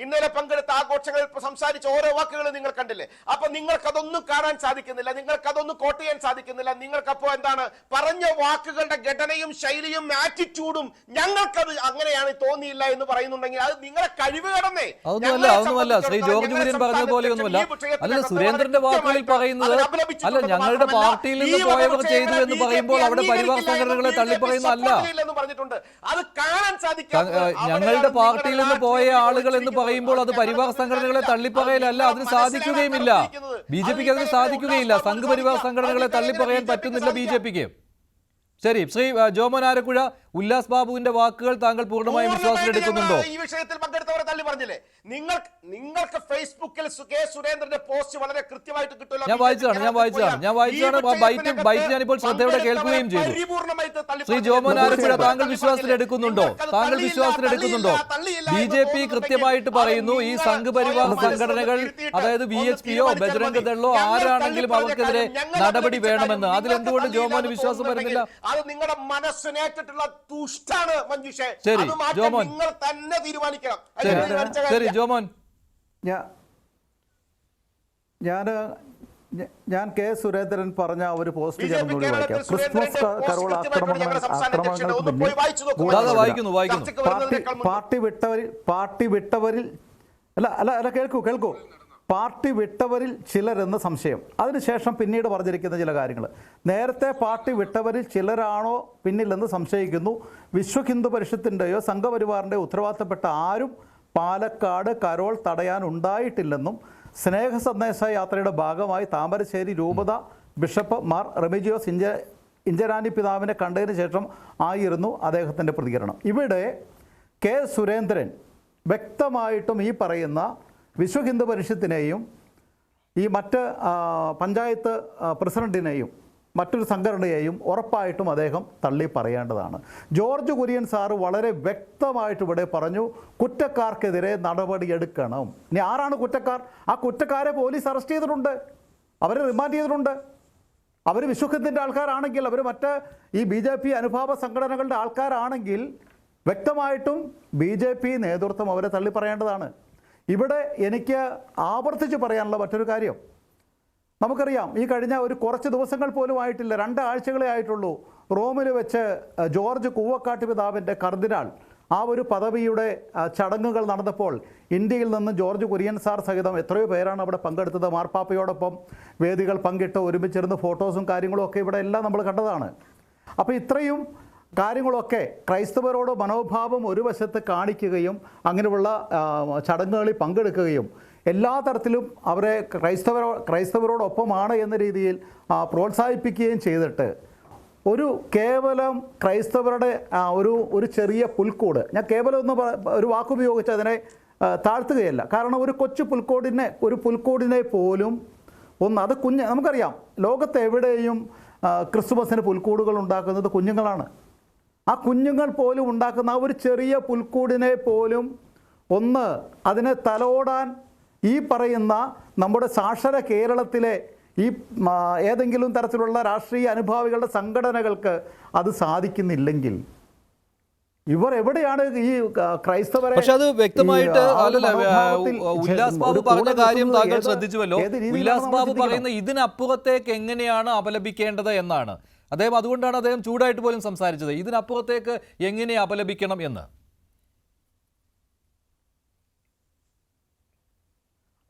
ഇന്നലെ പങ്കെടുത്ത ആഘോഷങ്ങളിൽ ഇപ്പൊ സംസാരിച്ച ഓരോ വാക്കുകളും നിങ്ങൾ കണ്ടില്ലേ? അപ്പൊ നിങ്ങൾക്കതൊന്നും കാണാൻ സാധിക്കുന്നില്ല. നിങ്ങൾക്കതൊന്നും കോട്ട് ചെയ്യാൻ സാധിക്കുന്നില്ല. നിങ്ങൾക്കപ്പോ എന്താണ്? പറഞ്ഞ വാക്കുകളുടെ ഘടനയും ശൈലിയും ആറ്റിറ്റ്യൂഡും ഞങ്ങൾക്കത് അങ്ങനെയാണ് തോന്നിയില്ല എന്ന് പറയുന്നുണ്ടെങ്കിൽ അത് നിങ്ങളെ കഴിവ് കടന്നേ. അതൊന്നുമല്ല അതൊന്നുമല്ല. ശ്രീ ജോർജ് കുര്യൻ പറഞ്ഞ അല്ല സുരേന്ദ്രന്റെ വാക്കുകളിൽ പറയുന്നത് അല്ല ഞങ്ങളുടെ പാർട്ടിയിൽ നിന്ന് പോയവർ ചെയ്തു എന്ന് പറയുമ്പോൾ അവിടെ പരിവാർ സംഘടനകളെ തള്ളിപ്പറയുന്നതല്ല ഞങ്ങളുടെ പാർട്ടിയിൽ നിന്ന് പോയ ആളുകൾ എന്ന് പറയുമ്പോൾ അത് പരിവാർ സംഘടനകളെ തള്ളിപ്പറയലല്ല അതിന് സാധിക്കുകയുമില്ല. ബി ജെ പിക്ക് അതിന് സാധിക്കുകയില്ല. സംഘപരിവാഹ സംഘടനകളെ തള്ളിപ്പറയാൻ പറ്റുന്നില്ല ബി ജെ പിക്ക്. ശരി ശ്രീ ജോമോൻ ആരക്കുഴ ഉല്ലാസ് ബാബുവിന്റെ വാക്കുകൾ താങ്കൾ പൂർണമായും വിശ്വാസത്തിലെടുക്കുന്നുണ്ടോ ഈ വിഷയത്തിൽ പങ്കെടുത്തവരെ തള്ളി പറഞ്ഞില്ലേ? നിങ്ങൾ നിങ്ങൾക്ക് ഫേസ്ബുക്കിൽ കെ സുരേന്ദ്രന്റെ പോസ്റ്റ് വളരെ കൃത്യമായിട്ട് കിട്ടുമല്ലോ. ഞാൻ വായിച്ചതാണ്, ഞാൻ വായിച്ചതാണ്, ഞാൻ വായിച്ചതാണ്. ബൈറ്റ് ബൈറ്റ് ബൈറ്റ് ഞാനിപ്പോൾ ശ്രദ്ധയോടെ കേൾക്കുകയും ചെയ്തു. ശ്രീ ജോമോൻ ആലപ്പുഴ താങ്കൾ വിശ്വാസത്തിലെടുക്കുന്നുണ്ടോ താങ്കൾ വിശ്വാസത്തിലെടുക്കുന്നുണ്ടോ ബി ജെ പി കൃത്യമായിട്ട് പറയുന്നു ഈ സംഘപരിവാർ സംഘടനകൾ അതായത് വി എച്ച് പിയോ ബജരംഗ് ദളോ ആരാണെങ്കിലും അവർക്കെതിരെ നടപടി വേണമെന്ന്. അതിലെന്തുകൊണ്ട് ജോമോന് വിശ്വാസം വരുന്നില്ല? അത് നിങ്ങളുടെ മനസ്സിനേറ്റിട്ടുള്ള ദുഷ്ടാണ് മഞ്ജുഷേ. ശരി, ജോമോൻ. നിങ്ങൾ തന്നെ തീരുമാനിക്കണം. ശരി. ജോമോൻ. ഞാൻ ഞാൻ ഞാൻ കെ സുരേന്ദ്രൻ പറഞ്ഞ ഒരു പോസ്റ്റ് ഞാൻ വായിക്കാം. ക്രിസ്മസ് കരോൾ ആക്രമണങ്ങൾ ആക്രമണങ്ങൾക്ക്. മുന്നിൽ പാർട്ടി വിട്ടവരിൽ പാർട്ടി വിട്ടവരിൽ അല്ല അല്ല അല്ല കേൾക്കൂ കേൾക്കൂ. പാർട്ടി വിട്ടവരിൽ ചിലരെന്ന് സംശയം. അതിനുശേഷം പിന്നീട് പറഞ്ഞിരിക്കുന്ന ചില കാര്യങ്ങൾ. നേരത്തെ പാർട്ടി വിട്ടവരിൽ ചിലരാണോ പിന്നിലെന്ന് സംശയിക്കുന്നു. വിശ്വ ഹിന്ദു പരിഷത്തിന്റെയോ സംഘപരിവാറിന്റെയോ ഉത്തരവാദിത്തപ്പെട്ട ആരും പാലക്കാട് കരോൾ തടയാൻ ഉണ്ടായിട്ടില്ലെന്നും സ്നേഹ സന്ദേശ യാത്രയുടെ ഭാഗമായി താമരശ്ശേരി രൂപത ബിഷപ്പ് മാർ റെമിജിയോസ് ഇഞ്ച ഇഞ്ചരാനി പിതാവിനെ കണ്ടതിന് ശേഷം ആയിരുന്നു അദ്ദേഹത്തിന്റെ പ്രതികരണം. ഇവിടെ കെ സുരേന്ദ്രൻ വ്യക്തമായിട്ടും ഈ പറയുന്ന വിശ്വ ഹിന്ദു പരിഷത്തിനെയും ഈ മറ്റ് പഞ്ചായത്ത് പ്രസിഡന്റിനെയും മറ്റൊരു സംഘടനയെയും ഉറപ്പായിട്ടും അദ്ദേഹം തള്ളി പറയേണ്ടതാണ് ജോർജ് കുര്യൻ സാറ് വളരെ വ്യക്തമായിട്ട് ഇവിടെ പറഞ്ഞു കുറ്റക്കാർക്കെതിരെ നടപടിയെടുക്കണം ഇനി ആരാണ് കുറ്റക്കാർ? ആ കുറ്റക്കാരെ പോലീസ് അറസ്റ്റ് ചെയ്തിട്ടുണ്ട്. അവരെ റിമാൻഡ് ചെയ്തിട്ടുണ്ട്. അവർ വിശ്വഹിന്ദിന്റെ ആൾക്കാരാണെങ്കിൽ അവർ മറ്റ് ഈ ബി ജെ പി അനുഭാവ സംഘടനകളുടെ ആൾക്കാരാണെങ്കിൽ വ്യക്തമായിട്ടും ബി ജെ പി നേതൃത്വം അവരെ തള്ളി പറയേണ്ടതാണ് ഇവിടെ എനിക്ക് ആവർത്തിച്ച് പറയാനുള്ള മറ്റൊരു കാര്യം. നമുക്കറിയാം ഈ കഴിഞ്ഞ ഒരു കുറച്ച് ദിവസങ്ങൾ പോലും ആയിട്ടില്ല. രണ്ട് ആഴ്ചകളെ ആയിട്ടുള്ളൂ റോമിൽ വെച്ച് ജോർജ് കൂവക്കാട്ട് പിതാവിന്റെ കർദിനാൾ ആ ഒരു പദവിയുടെ ചടങ്ങുകൾ നടന്നപ്പോൾ ഇന്ത്യയിൽ നിന്ന് ജോർജ് കുര്യൻ സാർ സഹിതം എത്രയോ പേരാണ് അവിടെ പങ്കെടുത്തത്. മാർപ്പാപ്പയോടൊപ്പം വേദികൾ പങ്കിട്ട് ഒരുമിച്ചിരുന്ന് ഫോട്ടോസും കാര്യങ്ങളും ഒക്കെ ഇവിടെ എല്ലാം നമ്മൾ കണ്ടതാണ്. അപ്പോൾ ഇത്രയും കാര്യങ്ങളൊക്കെ ക്രൈസ്തവരോട് മനോഭാവം ഒരു വശത്ത് കാണിക്കുകയും അങ്ങനെയുള്ള ചടങ്ങുകളിൽ പങ്കെടുക്കുകയും എല്ലാ തരത്തിലും അവരെ ക്രൈസ്തവരോ ക്രൈസ്തവരോടൊപ്പമാണ് എന്ന രീതിയിൽ പ്രോത്സാഹിപ്പിക്കുകയും ചെയ്തിട്ട് ഒരു കേവലം ക്രൈസ്തവരുടെ ഒരു ഒരു ചെറിയ പുൽക്കൂട് ഞാൻ കേവലം ഒന്ന് ഒരു വാക്കുപയോഗിച്ച് അതിനെ താഴ്ത്തുകയല്ല. കാരണം ഒരു കൊച്ചു പുൽക്കൂടിനെ ഒരു പുൽക്കൂടിനെ പോലും ഒന്ന് അത് കുഞ്ഞ് നമുക്കറിയാം. ലോകത്തെവിടെയും ക്രിസ്തുമസിന് പുൽക്കൂടുകൾ ഉണ്ടാക്കുന്നത് കുഞ്ഞുങ്ങളാണ്. ആ കുഞ്ഞുങ്ങൾ പോലും ഉണ്ടാക്കുന്ന ആ ഒരു ചെറിയ പുൽക്കൂടിനെ പോലും ഒന്ന് അതിനെ തലോടാൻ ഈ പറയുന്ന നമ്മുടെ സാക്ഷര കേരളത്തിലെ ഈ ഏതെങ്കിലും തരത്തിലുള്ള രാഷ്ട്രീയ അനുഭാവികളുടെ സംഘടനകൾക്ക് അത് സാധിക്കുന്നില്ലെങ്കിൽ. ഇവർ എവിടെയാണ് ഈ ക്രൈസ്തവർ ക്രൈസ്തവരെ പക്ഷെ അത് വ്യക്തമായിട്ട് ഉല്ലാസ് ബാബു പറഞ്ഞ കാര്യം താങ്കൾ ശ്രദ്ധിച്ചുവല്ലോ? ഉല്ലാസ് ബാബു പറയുന്ന ഇതിനപ്പുറത്തേക്ക് എങ്ങനെയാണ് അപലപിക്കേണ്ടത് എന്നാണ്. അദ്ദേഹം അതുകൊണ്ടാണ് അദ്ദേഹം ചൂടായിട്ട് പോലും സംസാരിച്ചത്. ഇതിനപ്പുറത്തേക്ക് എങ്ങനെ അപലപിക്കണം എന്ന്?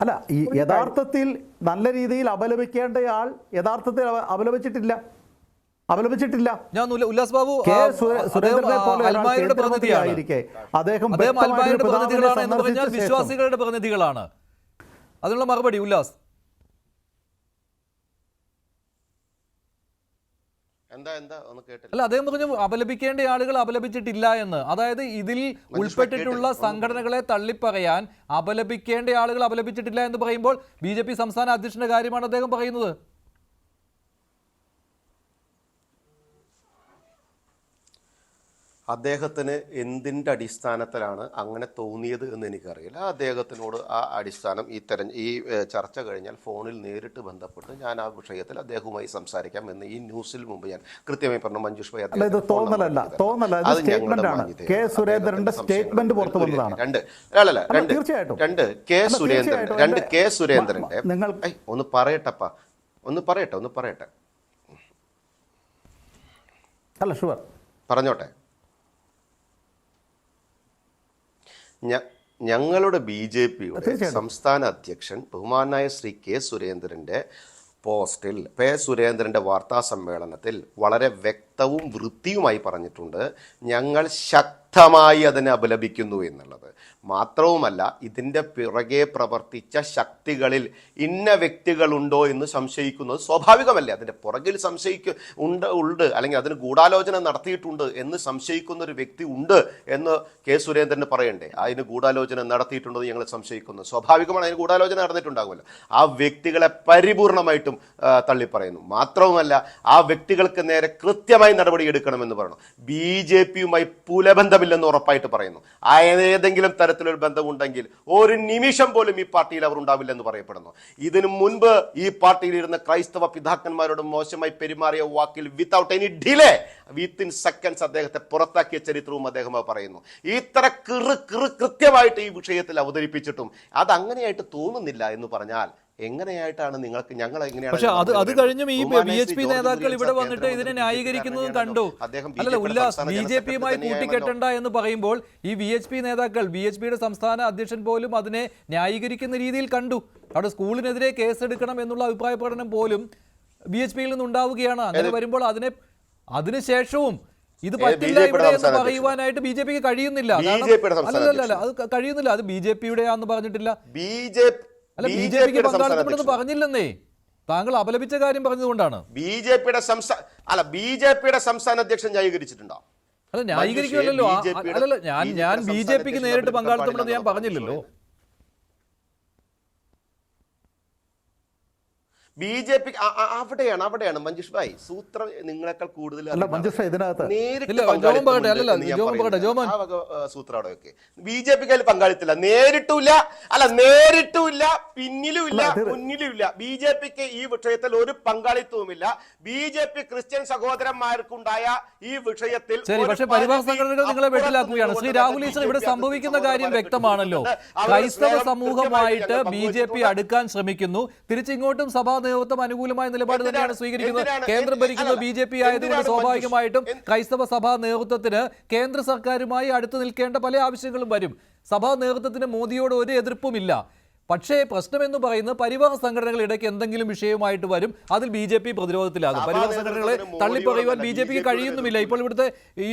അല്ല ഈ യഥാർത്ഥത്തിൽ നല്ല രീതിയിൽ അപലപിക്കേണ്ടയാൾ യഥാർത്ഥത്തിൽ അപലപിച്ചിട്ടില്ല. അപലപിച്ചിട്ടില്ല. ഞാൻ ഉല്ല- ഉല്ലാസ് ബാബു സുരേന്ദ്രനെ പോലെ പ്രതിനിധിയായിരിക്കെ അദ്ദേഹം വിശ്വാസികളുടെ പ്രതിനിധികളാണ്. അതിനുള്ള മറുപടി ഉല്ലാസ്. എന്താ എന്താ? ഒന്ന് കേട്ടില്ല. അല്ല അദ്ദേഹം പറഞ്ഞു അപലപിക്കേണ്ട ആളുകൾ അപലപിച്ചിട്ടില്ല എന്ന്. അതായത് ഇതിൽ ഉൾപ്പെട്ടിട്ടുള്ള സംഘടനകളെ തള്ളിപ്പറയാൻ അപലപിക്കേണ്ട ആളുകൾ അപലപിച്ചിട്ടില്ല എന്ന് പറയുമ്പോൾ ബി ജെ പി സംസ്ഥാന അധ്യക്ഷന്റെ കാര്യമാണ് അദ്ദേഹം പറയുന്നത്. അദ്ദേഹത്തിന് എന്തിന്റെ അടിസ്ഥാനത്തിലാണ് അങ്ങനെ തോന്നിയത് എന്ന് എനിക്കറിയില്ല. അദ്ദേഹത്തിനോട് ആ അടിസ്ഥാനം ഈ തെര ഈ ചർച്ച കഴിഞ്ഞാൽ ഫോണിൽ നേരിട്ട് ബന്ധപ്പെട്ട് ഞാൻ ആ വിഷയത്തിൽ അദ്ദേഹവുമായി സംസാരിക്കാം എന്ന് ഈ ന്യൂസിൽ മുമ്പ് ഞാൻ കൃത്യമായി പറഞ്ഞു. മഞ്ജുഷ് ഭായി number തോന്നലല്ല. തോന്നല. അത് ഞങ്ങളുടെ സ്റ്റേറ്റ്മെന്റ് ആണ്. മാന്യതയാണ്. കെ സുരേന്ദ്രന്റെ സ്റ്റേറ്റ്മെന്റ് പുറത്തു വന്നതാണ്. രണ്ട്. അല്ലല്ല രണ്ട്. തീർച്ചയായിട്ടും. രണ്ട്. കെ സുരേന്ദ്രൻ രണ്ട് കെ സുരേന്ദ്രന്റെ. നിങ്ങൾ- ഒന്ന് പറയട്ടപ്പാ. ഒന്ന് പറയട്ടെ ഒന്ന് പറയട്ടെ. അല്ല ഷുവർ. പറഞ്ഞോട്ടെ. ഞങ്ങളുടെ ബി ജെ പിയുടെ സംസ്ഥാന അധ്യക്ഷൻ ബഹുമാനായ ശ്രീ കെ സുരേന്ദ്രന്റെ പോസ്റ്റിൽ പേ സുരേന്ദ്രന്റെ വാർത്താ സമ്മേളനത്തിൽ വളരെ വ്യക്തവും വൃത്തിയുമായി പറഞ്ഞിട്ടുണ്ട്. ഞങ്ങൾ ശക്തമായി അതിനെ അപലപിക്കുന്നു എന്നുള്ളത്. മാത്രവുമല്ല ഇതിന്റെ പിറകെ പ്രവർത്തിച്ച ശക്തികളിൽ ഇന്ന വ്യക്തികളുണ്ടോ എന്ന് സംശയിക്കുന്നത് സ്വാഭാവികമല്ലേ? അതിന്റെ പുറകിൽ സംശയിക്ക ഉണ്ട് ഉണ്ട്. അല്ലെങ്കിൽ അതിന് ഗൂഢാലോചന നടത്തിയിട്ടുണ്ട് എന്ന് സംശയിക്കുന്ന ഒരു വ്യക്തി ഉണ്ട് എന്ന് കെ സുരേന്ദ്രന് പറയണ്ടേ? അതിന് ഗൂഢാലോചന നടത്തിയിട്ടുണ്ടെന്ന് ഞങ്ങൾ സംശയിക്കുന്നു. സ്വാഭാവികമാണ് അതിന് ഗൂഢാലോചന നടന്നിട്ടുണ്ടാകുമല്ലോ. ആ വ്യക്തികളെ പരിപൂർണമായിട്ടും തള്ളിപ്പറയുന്നു. മാത്രവുമല്ല ആ വ്യക്തികൾക്ക് നേരെ കൃത്യമായി നടപടി എടുക്കണമെന്ന് പറയുന്നു ബി ജെ പിയുമായി പുലബന്ധമില്ലെന്ന് ഉറപ്പായിട്ട് പറയുന്നു. ഏതെങ്കിലും തരത്തിലൊരു ബന്ധമുണ്ടെങ്കിൽ ഒരു നിമിഷം പോലും ഈ പാർട്ടിയിൽ അവർ ഉണ്ടാവില്ലെന്ന് പറയപ്പെടുന്നു. ഇതിനു മുൻപ് ഈ പാർട്ടിയിൽ ഇരുന്ന ക്രൈസ്തവ പിതാക്കന്മാരോട് മോശമായി പെരുമാറിയ വാക്കിൽ without any delay within seconds അദ്ദേഹത്തെ പുറത്താക്കിയ ചരിത്രവും അദ്ദേഹം പറയുന്നു. ഇത്ര കിറു കൃത്യമായിട്ട് ഈ വിഷയത്തിൽ അവതരിപ്പിച്ചിട്ടും അത് അങ്ങനെയായിട്ട് തോന്നുന്നില്ല എന്ന് പറഞ്ഞാൽ എങ്ങനെയായിട്ടാണ് നിങ്ങൾക്ക് ഞങ്ങൾ എങ്ങനെയാണ് പക്ഷേ അത് അത് കഴിഞ്ഞും ഈ ബി എച്ച് പി നേതാക്കൾ ഇവിടെ വന്നിട്ട് ഇതിനെ ന്യായീകരിക്കുന്നതും. കണ്ടു. യുടെ ഉല്ലാസ് ബി ജെ പിയുമായി കൂട്ടിക്കെട്ടണ്ട എന്ന് പറയുമ്പോൾ ഈ ബി എച്ച് പി നേതാക്കൾ ബി എച്ച് പിയുടെ സംസ്ഥാന അധ്യക്ഷൻ പോലും അതിനെ ന്യായീകരിക്കുന്ന രീതിയിൽ കണ്ടു. അവിടെ സ്കൂളിനെതിരെ കേസെടുക്കണം എന്നുള്ള അഭിപ്രായ പ്രകടനം പോലും ബി എച്ച് പിയിൽ നിന്നുണ്ടാവുകയാണ്. അങ്ങനെ വരുമ്പോൾ അതിനെ അതിനുശേഷവും ഇത് പറ്റില്ല ഇവിടെ എന്ന് പറയുവാനായിട്ട് ബി ജെ പിക്ക് കഴിയുന്നില്ല. അല്ല അല്ല അല്ലല്ല അത് കഴിയുന്നില്ല. അത് ബി ജെ പിയുടെ പറഞ്ഞിട്ടില്ല. ബി ജെ അല്ല ബി ജെ പിക്ക് പങ്കാളിത്തപ്പെടുന്നു പറഞ്ഞില്ലെന്നേ. താങ്കൾ അപലപിച്ച കാര്യം പറഞ്ഞതുകൊണ്ടാണ്. ബി ജെ പിയുടെ സംസ്ഥാന അല്ല ബി ജെ പിയുടെ സംസ്ഥാന അധ്യക്ഷൻ ന്യായീകരിച്ചിട്ടുണ്ടോ? അല്ല ന്യായീകരിക്കുമല്ലോ അല്ലല്ല ഞാൻ ഞാൻ ബി ജെ പിക്ക് നേരിട്ട് പങ്കാളിത്തമുണ്ടെന്ന് ഞാൻ പറഞ്ഞില്ലല്ലോ. ബി ജെ പി അവിടെയാണ് അവിടെയാണ്. മഞ്ജുഷ് ഭായ് സൂത്രം നിങ്ങളെക്കാൾ കൂടുതൽ അല്ല അവിടെ ഒക്കെ നേരിട്ട് ഇല്ല, പങ്കാളിത്തമുണ്ട് ജോമൻ പറയട്ടെ, അല്ലല്ല, എന്ന് ഞാൻ ജോമൻ പറയട്ടെ, പറയുന്നില്ല. ജോമൻ. ആ വക, ആ, ബി ജെ പിക്ക് അതിൽ പങ്കാളിത്തില്ല നേരിട്ടുമില്ല അല്ല നേരിട്ടുമില്ല പിന്നിലും ഇല്ല മുന്നിലും ഇല്ല ബി ജെ പിക്ക് ഈ വിഷയത്തിൽ ഒരു പങ്കാളിത്തവുമില്ല. ബി ജെ പി ക്രിസ്ത്യൻ സഹോദരന്മാർക്കുണ്ടായ ഈ വിഷയത്തിൽ ശരി പക്ഷേ പരിധി സംഘടനകൾ നിങ്ങളെ വെട്ടിലാക്കുകയാണ്. ശ്രീ രാഹുൽ ഈശ്വർ ഇവിടെ സംഭവിക്കുന്ന കാര്യം വ്യക്തമാണല്ലോ. ക്രൈസ്തവ സമൂഹമായിട്ട് ബി ജെ പി അടുക്കാൻ ശ്രമിക്കുന്നു. തിരിച്ചിങ്ങോട്ടും സഭാ നേതൃത്വം അനുകൂലമായ നിലപാട് തന്നെയാണ്? സ്വീകരിക്കുന്നത്? കേന്ദ്രം ഭരിക്കുന്നത് ബി ജെ പി ആയതുകൊണ്ട് സ്വാഭാവികമായിട്ടും ക്രൈസ്തവ സഭാ നേതൃത്വത്തിന് കേന്ദ്ര സർക്കാരുമായി അടുത്ത് നിൽക്കേണ്ട പല ആവശ്യങ്ങളും വരും. സഭാ നേതൃത്വത്തിന് മോദിയോട് ഒരു എതിർപ്പുമില്ല. പക്ഷേ പ്രശ്നമെന്ന് പറയുന്നത് പരിവാഹ സംഘടനകൾ ഇടയ്ക്ക് എന്തെങ്കിലും വിഷയവുമായിട്ട് വരും. അതിൽ ബി ജെ പി പ്രതിരോധത്തിലാകും. പരിവാഹ സംഘടനകളെ തള്ളിപ്പറയുവാൻ ബി ജെ പിക്ക് കഴിയുന്നുമില്ല. ഇപ്പോൾ ഇവിടുത്തെ ഈ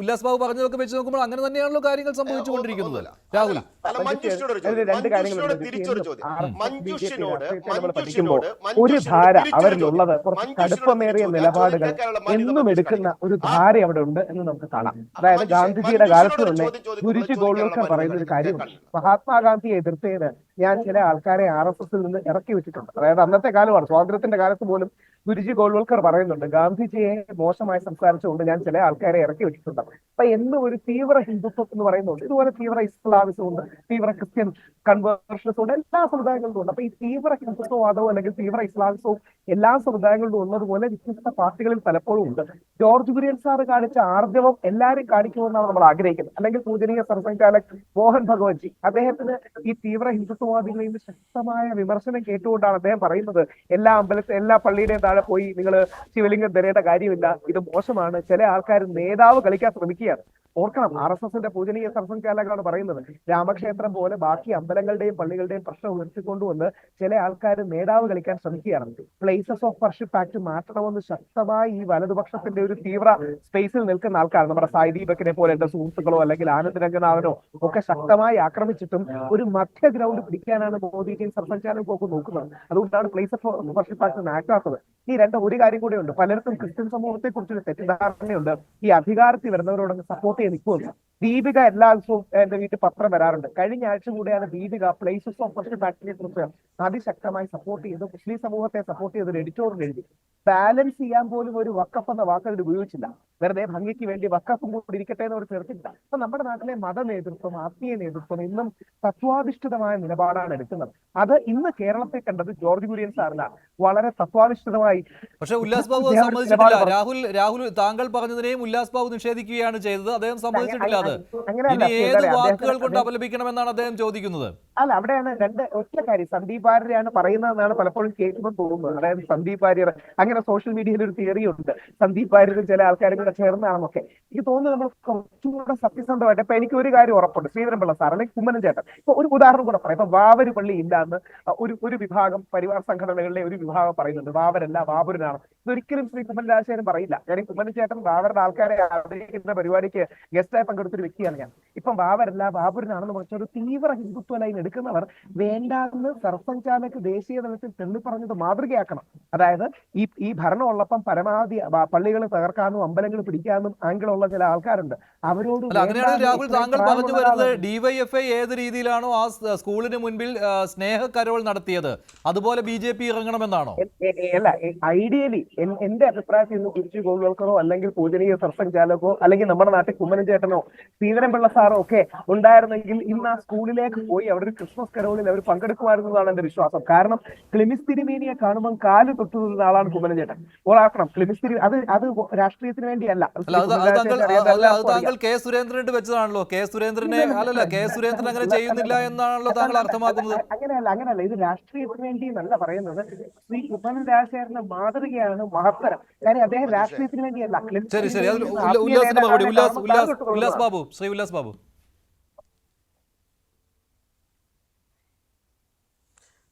ഉല്ലാസ് ബാബു പറഞ്ഞതൊക്കെ വെച്ച് നോക്കുമ്പോൾ അങ്ങനെ തന്നെയാണല്ലോ കാര്യങ്ങൾ സംഭവിച്ചുകൊണ്ടിരിക്കുന്നത്. രാഹുൽ. ഒരു ധാര അവരിലുള്ളത് കുറച്ച് കടുപ്പമേറിയ നിലപാടുകൾ എന്നും എടുക്കുന്ന ഒരു ധാര അവിടെ ഉണ്ട് എന്ന് നമുക്ക് കാണാം. അതായത് ഗാന്ധിജിയുടെ കാലത്ത് തന്നെ ഗുരുജി ഗോൾവൽക്കർ പറയുന്ന ഒരു കാര്യമാണ്. മഹാത്മാഗാന്ധിയെ എതിർത്തതിന് ഞാൻ ചില ആൾക്കാരെ ആർ എസ് എസിൽ നിന്ന് ഇറക്കി വിട്ടിട്ടുണ്ട് അതായത് അന്നത്തെ കാലമാണ്. സ്വാതന്ത്ര്യത്തിന്റെ കാലത്ത് പോലും ഗുരുജി ഗോൾവൽക്കർ പറയുന്നുണ്ട് ഗാന്ധിജിയെ മോശമായി സംസാരിച്ചുകൊണ്ട് ഞാൻ ചില ആൾക്കാരെ ഇറക്കി വിട്ടിട്ടുണ്ട്. അപ്പൊ എന്നും ഒരു തീവ്ര ഹിന്ദുത്വം എന്ന് പറയുന്നുണ്ട്. ഇതുപോലെ തീവ്ര ഇസ്ലാമിസം ഉണ്ട് തീവ്ര ക്രിസ്ത്യൻ കൺവേർഷൻസും ഉണ്ട് എല്ലാ സമുദായങ്ങളിലും ഉണ്ട്. അപ്പൊ ഈ തീവ്ര ഹിന്ദുത്വവാദവും അല്ലെങ്കിൽ തീവ്ര ഇസ്ലാമിസവും എല്ലാ സമുദായങ്ങളിലും ഉള്ളതുപോലെ വ്യത്യസ്ത പാർട്ടികളിൽ പലപ്പോഴും ഉണ്ട്. ജോർജ് കുര്യൻ സാർ കാണിച്ച ആർജവം എല്ലാവരും കാണിക്കുമെന്നാണ് നമ്മൾ ആഗ്രഹിക്കുന്നത്. അല്ലെങ്കിൽ പൂജനീയ സർസംഘാലക് മോഹൻ ഭഗവത്ജി അദ്ദേഹത്തിന് ഈ തീവ്ര ഹിന്ദുത്വവാദികളിൽ നിന്ന് ശക്തമായ വിമർശനം കേട്ടുകൊണ്ടാണ് അദ്ദേഹം പറയുന്നത് എല്ലാ അമ്പലത്തിൽ എല്ലാ പള്ളിയുടെയും താഴെ പോയി നിങ്ങൾ ശിവലിംഗം തരേണ്ട കാര്യമില്ല. ഇത് മോശമാണ്. ചില ആൾക്കാർ നേതാവ് കളിക്കാൻ ശ്രമിക്കുകയാണ്. ഓർക്കണം ആർ എസ് എസിന്റെ പൂജനീയ സർസംഘാലകാണ് പറയുന്നത്. രാമക്ഷേത്രം പോലെ ബാക്കി അമ്പലങ്ങളുടെയും പള്ളികളുടെയും പ്രശ്നം ഉയർത്തിക്കൊണ്ടുവന്ന് ചില ആൾക്കാർ നേതാവ് കളിക്കാൻ ശ്രമിക്കുകയാണ്. പ്ലേസസ് ഓഫ് വർഷിപ്പ് ആക്ട് മാറ്റണമെന്ന് ശക്തമായി ഈ വലതുപക്ഷത്തിന്റെ ഒരു തീവ്ര സ്പേസിൽ നിൽക്കുന്ന ആൾക്കാർ നമ്മുടെ സായി ദീപക്കിനെ പോലെ എന്റെ സുഹൃത്തുക്കളോ അല്ലെങ്കിൽ ആനന്ദ് രംഗനാഥനോ ഒക്കെ ശക്തമായി ആക്രമിച്ചിട്ടും ഒരു മധ്യ ഗ്രൗണ്ട് പിടിക്കാനാണ് മോദിജിയും സർസംഘാലവും ഒക്കെ നോക്കുന്നത്. അതുകൊണ്ടാണ് പ്ലേസ് ഓഫ് വർഷിപ്പ് ആക്ട് ആക്കാത്തത് ഈ രണ്ട് ഒരു കാര്യം കൂടെ ഉണ്ട്. പലർക്കും ക്രിസ്ത്യൻ സമൂഹത്തെ കുറിച്ചൊരു തെറ്റിദ്ധാരണയുണ്ട്. ഈ അധികാരത്തിൽ വരുന്നവരോട് സപ്പോർട്ട് ചെയ്ത് നിൽക്കുമെന്ന് ദീപിക എല്ലാ ദിവസവും എന്റെ വീട്ടിൽ പത്രം വരാറുണ്ട്. കഴിഞ്ഞ ആഴ്ച കൂടെയാണ് ദീപിക പ്ലേസസ് ഓഫ് ഫസ്റ്റ് ഫാക്ടറിയെ കുറിച്ച് അതിശക്തമായി സപ്പോർട്ട് ചെയ്ത് മുസ്ലിം സമൂഹത്തെ സപ്പോർട്ട് ചെയ്ത് ഒരു എഴുതി. ബാലൻസ് ചെയ്യാൻ പോലും ഒരു വക്കഫ് എന്ന വാക്ക് അതിൽ ഉപയോഗിച്ചില്ല. വെറുതെ ഭംഗിക്ക് വേണ്ടി വക്കഫും കൂടി ഇരിക്കട്ടെ എന്ന് അവർ ചേർത്തില്ല അപ്പൊ നമ്മുടെ നാട്ടിലെ മത നേതൃത്വം ആത്മീയ നേതൃത്വം ഇന്നും തത്വാധിഷ്ഠിതമായ നിലപാടാണ് എടുക്കുന്നത്. അത് ഇന്ന് കേരളത്തെ കണ്ടത് ജോർജ് കുര്യൻ സാറില്ല വളരെ തത്വാധിഷ്ഠിതമായി പക്ഷെ ഉല്ലാസ് ബാബു സമ്മതിച്ചിട്ടില്ല. രാഹുൽ രാഹുൽ താങ്കൾ പറഞ്ഞതിനെയും ഉല്ലാസ് ബാബു നിഷേധിക്കുകയാണ് ചെയ്തത്. അദ്ദേഹം സമ്മതിച്ചിട്ടില്ല. അങ്ങനെയല്ല ഇനി ഏത് വാക്കുകൾ കൊണ്ട് അപലപിക്കണമെന്നാണ് അദ്ദേഹം ചോദിക്കുന്നത്? അല്ല അവിടെയാണ് രണ്ട് ഒറ്റ കാര്യം. സന്ദീപ് ആര്യാണ് പറയുന്നതെന്നാണ് പലപ്പോഴും കേൾക്കുമ്പോൾ തോന്നുന്നത്. അതായത് സന്ദീപ് ആര്യർ അങ്ങനെ സോഷ്യൽ മീഡിയയിൽ ഒരു തിയറി ഉണ്ട്. സന്ദീപ് ആര്യരും ചില ആൾക്കാരും കൂടെ ചേർന്നാണെന്നൊക്കെ. എനിക്ക് തോന്നുന്നു നമ്മൾ കുറച്ചും കൂടെ സത്യസന്ധമായിട്ട് ഇപ്പൊ എനിക്ക് ഒരു കാര്യം ഉറപ്പുണ്ട്. ശ്രീധരൻപിള്ള സാർ അല്ലെങ്കിൽ കുമ്മനം ചേട്ടൻ. ഇപ്പൊ ഒരു ഉദാഹരണം കൂടെ പറയാം. ഇപ്പൊ വാവര് പള്ളി ഇല്ലാന്ന് ഒരു ഒരു വിഭാഗം പരിവാർ സംഘടനകളിലെ ഒരു വിഭാഗം പറയുന്നുണ്ട്. വാവരല്ല വാവൂരിനാണ്. ഇതൊരിക്കലും ശ്രീ കുമ്മൻ രാജശേഖരൻ പറയില്ല. കാര്യം കുമ്മനം ചേട്ടൻ വാവരുടെ ആൾക്കാരെ ആദരിക്കുന്ന പരിപാടിക്ക് ഗസ്റ്റായി പങ്കെടുത്തൊരു വ്യക്തിയാണ് ഞാൻ ഇപ്പം വാവരല്ല ബാബുരനാണെന്ന് പറഞ്ഞ ഒരു തീവ്ര ഹിന്ദുത്വ ലൈൻ എടുക്കുന്നവർ വേണ്ടാന്ന് സർസംഘാലക്ക് ദേശീയ തലത്തിൽ തെള്ളിപ്പറഞ്ഞത് മാതൃകയാക്കണം. അതായത് ഈ ഈ ഭരണം ഉള്ളപ്പം പരമാവധി പള്ളികൾ തകർക്കാനും അമ്പലങ്ങൾ പിടിക്കാനും ആംഗിളുള്ള ചില ആൾക്കാരുണ്ട്. അവരോട് അങ്ങനെയാണെങ്കിൽ രാഹുൽ താങ്കൾ പറഞ്ഞു വരുന്നത്. ഡിവൈഎഫ്ഐ ഏത് രീതിയിലാണോ ആ സ്കൂളിന് മുൻപിൽ സ്നേഹ കരോൾ നടത്തിയത്. അതുപോലെ ബി ജെ പി ഇറങ്ങണമെന്നാണോ? അല്ല ഐഡിയലി എന്റെ അഭിപ്രായത്തിൽ നിന്ന് കുരിച്ചു ഗോൾവൽക്കറോ അല്ലെങ്കിൽ പൂജനീയ സർസംചാലകോ അല്ലെങ്കിൽ നമ്മുടെ നാട്ടിൽ കുമ്മനം ചേട്ടനോ ശ്രീധരൻപിള്ള സാറോ ഒക്കെ ഉണ്ടായിരുന്നെങ്കിൽ ഇന്ന് ആ സ്കൂളിലേക്ക് പോയി അവിടെ ഒരു ക്രിസ്മസ് കരോളിൽ അവർ പങ്കെടുക്കുമായിരുന്നതാണ് എന്റെ വിശ്വാസം. കാരണം ക്ലിമിസ് തിരുമേനിയെ കാണുമ്പോൾ കാൽ തൊട്ടു നിന്ന ആളാണ് കുമ്മനം ചേട്ടൻ. ഓളാക്കണം. ക്ലിമിസ്തിരി അത് അത് രാഷ്ട്രീയത്തിന് വേണ്ടിയല്ല. താങ്കൾ കെ സുരേന്ദ്രൻ വെച്ചതാണല്ലോ. കെ സുരേന്ദ്രനെ അല്ലല്ല കെ സുരേന്ദ്രൻ അങ്ങനെ ചെയ്യുന്നില്ല എന്നാണല്ലോ താങ്കൾ അർത്ഥമാക്കുന്നത്. അങ്ങനെയല്ല അങ്ങനെയല്ല. ഇത് രാഷ്ട്രീയത്തിന് വേണ്ടി എന്നല്ല പറയുന്നത്. ശ്രീ കുമ്മനം രാജശേഖരന്റെ മാതൃകയാണ് മഹത്തരം. കാര്യം അദ്ദേഹം രാഷ്ട്രീയത്തിന് വേണ്ടിയല്ല. ശരി ശരി. അതിൽ ആത്മീയ ഉല്ല- ഉല്ലാസിന്റെ മറുപടി ഉല്ലാസ് ഉല്ലാസ് ഉല്ലാസ് ബാബു ശ്രീ ഉല്ലാസ് ബാബു.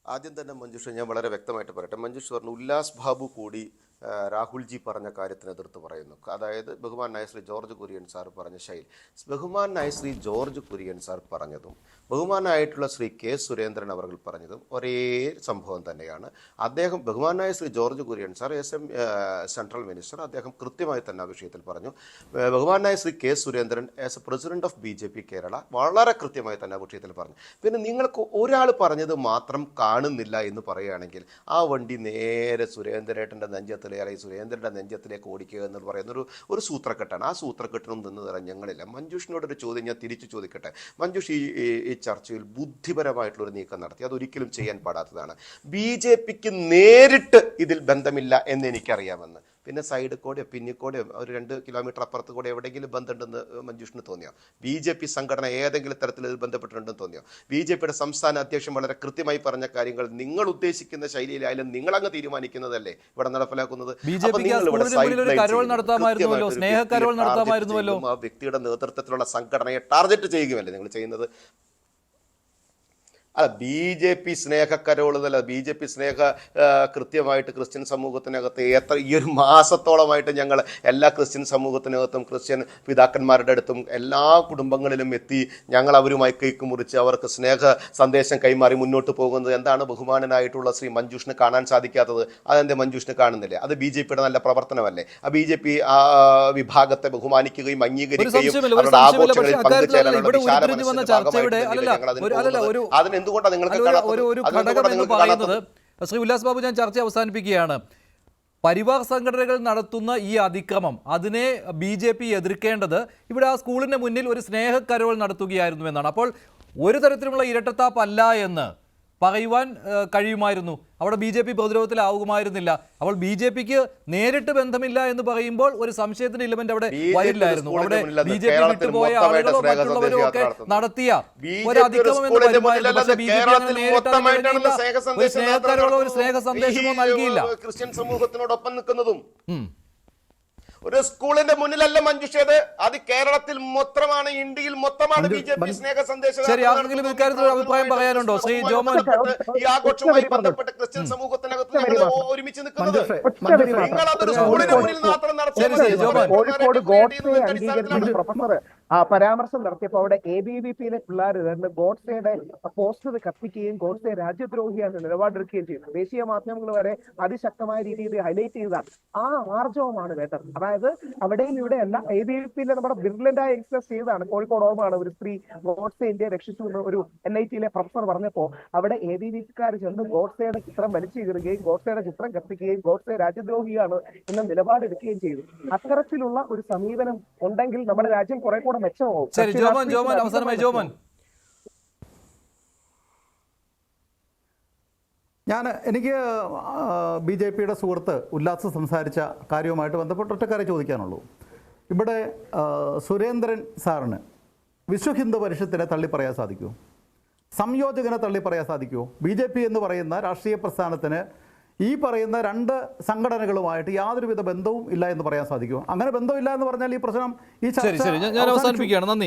ആദ്യം തന്നെ മഞ്ജുഷ ഞാൻ വളരെ വ്യക്തമായിട്ട് പറയട്ടെ. മഞ്ജുഷ് പറഞ്ഞു ഉല്ലാസ് ബാബു കൂടി രാഹുൽജി പറഞ്ഞ കാര്യത്തിന് എതിർത്ത് പറയുന്നു. അതായത് ബഹുമാനായ ശ്രീ ജോർജ് കുര്യൻ സാർ പറഞ്ഞ ശൈലി. ബഹുമാനായ ശ്രീ ജോർജ് കുര്യൻ സാർ പറഞ്ഞതും ബഹുമാനായിട്ടുള്ള ശ്രീ കെ സുരേന്ദ്രൻ അവർ പറഞ്ഞതും ഒരേ സംഭവം തന്നെയാണ്. അദ്ദേഹം ബഹുമാനായ Shri George Kurian sir S M central minister അദ്ദേഹം കൃത്യമായി തന്നെ ആ വിഷയത്തിൽ പറഞ്ഞു. ബഹുമാനായ Shri K Surendran as a president of B J P Kerala വളരെ കൃത്യമായി തന്നെ ആ വിഷയത്തിൽ പറഞ്ഞു. പിന്നെ നിങ്ങൾക്ക് ഒരാൾ പറഞ്ഞത് മാത്രം കാണുന്നില്ല എന്ന് പറയുകയാണെങ്കിൽ ആ വണ്ടി നേരെ സുരേന്ദ്രേട്ടന്റെ അല്ലെങ്കിൽ സുരേന്ദ്രന്റെ നെഞ്ചത്തിലേക്ക് ഓടിക്കുക എന്ന് പറയുന്നൊരു ഒരു സൂത്രക്കെട്ടാണ്. ആ സൂത്രക്കെട്ടിനും നിന്ന് തരാൻ ഞങ്ങളില്ല. മഞ്ജുഷിനോട് ഒരു ചോദ്യം ഞാൻ തിരിച്ചു ചോദിക്കട്ടെ. മഞ്ജുഷ് ഈ ഈ- ചർച്ചയിൽ ബുദ്ധിപരമായിട്ടുള്ള ഒരു നീക്കം നടത്തി. അതൊരിക്കലും ചെയ്യാൻ പാടാത്തതാണ്. ബി ജെ പിക്ക് നേരിട്ട് ഇതിൽ ബന്ധമില്ല എന്ന് എനിക്കറിയാമെന്ന്. പിന്നെ സൈഡ് കൂടെയോ പിന്നിക്കൂടെയോ ഒരു രണ്ട് കിലോമീറ്റർ അപ്പുറത്ത് കൂടെ എവിടെയെങ്കിലും ബന്ധമുണ്ടെന്ന് മഞ്ജുഷിന് തോന്നിയോ? ബി ജെ പി സംഘടന ഏതെങ്കിലും തരത്തിൽ ഇത് ബന്ധപ്പെട്ടിട്ടുണ്ടെന്ന് തോന്നിയോ? ബി ജെ പിയുടെ സംസ്ഥാന അധ്യക്ഷൻ വളരെ കൃത്യമായി പറഞ്ഞ കാര്യങ്ങൾ നിങ്ങൾ ഉദ്ദേശിക്കുന്ന ശൈലിയിലായാലും നിങ്ങളങ്ങ് തീരുമാനിക്കുന്നതല്ലേ ഇവിടെ നടപ്പിലാക്കുന്നത്? ആ വ്യക്തിയുടെ നേതൃത്വത്തിലുള്ള സംഘടനയെ ടാർഗറ്റ് ചെയ്യുകയല്ലേ നിങ്ങൾ ചെയ്യുന്നത്? അല്ല ബി ജെ പി സ്നേഹക്കരോളതല്ല ബി ജെ പി സ്നേഹ കൃത്യമായിട്ട് ക്രിസ്ത്യൻ സമൂഹത്തിനകത്ത് എത്ര ഈ ഒരു മാസത്തോളമായിട്ട് ഞങ്ങൾ എല്ലാ ക്രിസ്ത്യൻ സമൂഹത്തിനകത്തും ക്രിസ്ത്യൻ പിതാക്കന്മാരുടെ അടുത്തും എല്ലാ കുടുംബങ്ങളിലും എത്തി ഞങ്ങൾ അവരുമായി കൈക്ക് മുറിച്ച് അവർക്ക് സ്നേഹ സന്ദേശം കൈമാറി മുന്നോട്ട് പോകുന്നത് എന്താണ് ബഹുമാനനായിട്ടുള്ള ശ്രീ മഞ്ജുഷിന് കാണാൻ സാധിക്കാത്തത്? അതെന്താ മഞ്ജുഷിന് കാണുന്നില്ലേ? അത് ബി ജെ പിയുടെ നല്ല പ്രവർത്തനമല്ലേ? ആ ബി ജെ പി ആ വിഭാഗത്തെ ബഹുമാനിക്കുകയും അംഗീകരിക്കുകയും അവരുടെ ആഘോഷങ്ങളിൽ പങ്കുചേരാനുള്ള വിശാല മനസ്സിന്റെ ഭാഗമായിട്ട് അല്ലല്ല എന്തുകൊണ്ടാണ് നിങ്ങൾക്ക് ഒരു- ഘടകം എന്ന് പറയുന്നത് ശ്രീ ഉല്ലാസ് ബാബു ഞാൻ ചർച്ച അവസാനിപ്പിക്കുകയാണ്. പരിവാർ സംഘടനകൾ നടത്തുന്ന ഈ അതിക്രമം അതിനെ ബി ജെ പി എതിർക്കേണ്ടത് ഇവിടെ ആ സ്കൂളിന് മുന്നിൽ ഒരു സ്നേഹക്കരവൾ നടത്തുകയായിരുന്നു എന്നാണ്. അപ്പോൾ ഒരു തരത്തിലുമുള്ള ഇരട്ടത്താപ്പല്ല എന്ന് പറയുവാൻ കഴിയുമായിരുന്നു. അവിടെ ബി ജെ പി പ്രതിരോധത്തിലാവുമായിരുന്നില്ല. അപ്പോൾ ബി ജെ പിക്ക് നേരിട്ട് ബന്ധമില്ല എന്ന് പറയുമ്പോൾ ഒരു സംശയത്തിന്റെ ഇലമെന്റ് അവിടെ വരില്ലായിരുന്നു. അവിടെ ബി ജെ പി വിട്ടുപോയ മൊത്തമായിട്ട് ആളുകളോ സ്നേഹ മറ്റുള്ളവരോ ഒക്കെ നടത്തിയ ഒരു അതിക്രമം എന്ന് ബി ജെ പി അങ്ങനെ നേരിട്ട് ഒരു സന്ദേശം സ്നേഹക്കാരോളോ ഒരു സ്നേഹ സന്ദേശമോ നൽകിയില്ല. ക്രിസ്ത്യൻ സമൂഹത്തിനോടൊപ്പം നിൽക്കുന്നതും. ഒരു സ്കൂളിന്റെ മുന്നിലല്ല മഞ്ജുഷേത് അത് കേരളത്തിൽ മൊത്തമാണ് ഇന്ത്യയിൽ മൊത്തമാണ് ബി ജെ പി സ്നേഹ സന്ദേശം അഭിപ്രായം പറയാനുണ്ടോ? ശ്രീ ജോമോൻ. ഈ ആഘോഷവുമായി ബന്ധപ്പെട്ട് ക്രിസ്ത്യൻ സമൂഹത്തിനകത്ത് ഞങ്ങൾ ഒരുമിച്ച് നിൽക്കുന്നത്. നിങ്ങൾ അതൊരു സ്കൂളിന്റെ മുന്നിൽ മാത്രം നടത്തിയ ആ പരാമർശം നടത്തിയപ്പോൾ അവിടെ എ ബി വി പിയിലെ പിള്ളേർ രണ്ട് ഗോഡ്സയുടെ പോസ്റ്റർ കത്തിക്കുകയും ഗോഡ്സെ രാജ്യദ്രോഹിയാണ് നിലപാടെടുക്കുകയും ചെയ്തു ദേശീയ മാധ്യമങ്ങൾ വരെ അതിശക്തമായ രീതിയിൽ ഹൈലൈറ്റ് ചെയ്തതാണ്. ആ ആർജവമാണ് വേണ്ടത്. അതായത് അവിടെയും ഇവിടെ അല്ല എ ബി വി പിയിലെ നമ്മുടെ ബിർലൻഡായ എക്സ്പ്രസ് ചെയ്തതാണ്. കോഴിക്കോട് ഓർമ്മയാണ് ഒരു സ്ത്രീ ഗോഡ്സെ ഇന്ത്യ രക്ഷിച്ചു എന്ന് ഒരു എൻ ഐ ടിയിലെ പ്രൊഫസർ പറഞ്ഞപ്പോൾ അവിടെ എ ബി വി പിക്കാർ ചെന്ന് ഗോഡ്സയുടെ ചിത്രം വലിച്ചു കീറുകയും ഗോഡ്സയുടെ ചിത്രം കത്തിക്കുകയും ഗോഡ്സെ രാജ്യദ്രോഹിയാണ് എന്ന നിലപാടെടുക്കുകയും ചെയ്തു. അത്തരത്തിലുള്ള ഒരു സമീപനം ഉണ്ടെങ്കിൽ നമ്മുടെ രാജ്യം കുറെ കൂടെ മെച്ചമാവും ശരി കക്ഷി ജോമോൻ ജോമോൻ അവസാനമായി അതീതമായി ഞാൻ എനിക്ക് ബി ജെ പിയുടെ സുഹൃത്ത് ഉല്ലാസ് സംസാരിച്ച കാര്യവുമായിട്ട് ബന്ധപ്പെട്ട് ഒറ്റക്കാരെ ചോദിക്കാനുള്ളൂ. ഇവിടെ സുരേന്ദ്രൻ സാറിന് വിശ്വ ഹിന്ദു പരിഷത്തിനെ തള്ളി പറയാൻ സാധിക്കുമോ? സംയോജകനെ തള്ളി പറയാൻ സാധിക്കുമോ? ബി ജെ പി എന്ന് പറയുന്ന രാഷ്ട്രീയ പ്രസ്ഥാനത്തിന് ഈ പറയുന്ന രണ്ട് സംഘടനകളുമായിട്ട് യാതൊരുവിധ ബന്ധവും ഇല്ല എന്ന് പറയാൻ സാധിക്കും അങ്ങനെ ബന്ധമില്ല എന്ന് പറഞ്ഞാൽ ഈ പ്രശ്നം ഈ ചർച്ച ശരി. ഞാൻ അവസാനിപ്പിക്കുകയാണ്. നന്ദി.